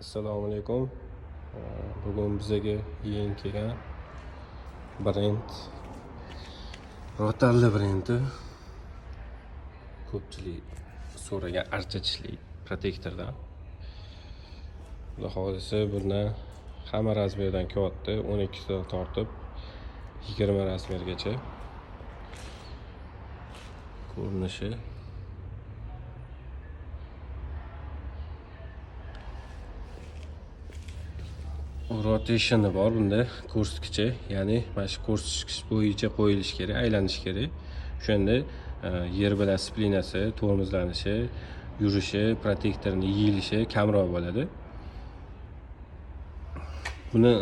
assalomu alaykum. Bugun bizaga yangi kelgan brend. Rotalli brendi. Ko'pchilik so'ragan archachli protektordan. Xudo xohlasa bundan hamma razmerdan kelyapti o'n ikkitadan tortib yigirma razmergacha ko'rinishi rotationi bor bunda ko'rsatkichi ya'ni mana shu ko'rsatkich bo'yicha qo'yilishi kerak aylanishi kerak. O'shanda e, yer bilan splinasi tormozlanishi yurishi protektorni yeyilishi kamroq bo'ladi. Buni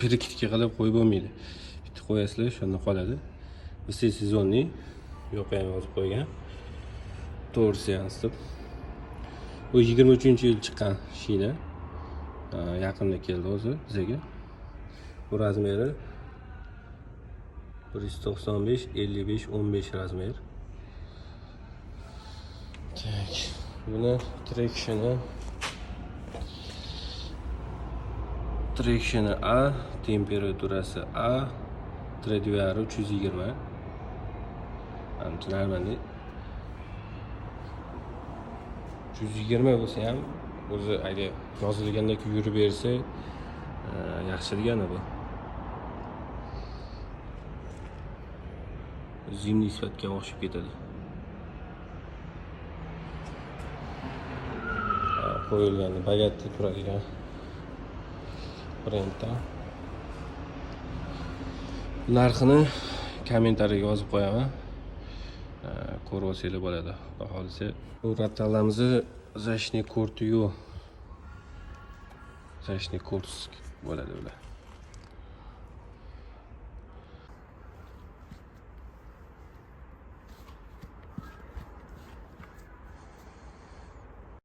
перекидка qilib qo'yib bo'lmaydi. Bitta qo'yasizlar o'shanda qoladi. Все сезонный yoqqa ham yozib qo'ygan. To'g'ri seans deb bu yigirma uchinchi yil chiqqan shina. Э, yaqinda keldi o'zi bizaga bu razmeri bir yuz to'qson besh ellik besh o'n besh razmer. Так buni trekshini trekshini a temperaturasi a tradivari uch yuz yigirma. Нормальный uch yuz yigirma bo'lsa ham o'zi haligi yozilganda yurib bersa e, yaxshi degani bu. Zimniy sifatga o'xshab ketadi. Qo'yilgan bagatda turadigan brendda narxini kommentariyga yozib qo'yaman. корвас эле болот халиси ураталабызы зашный куртю зашный курс болот эле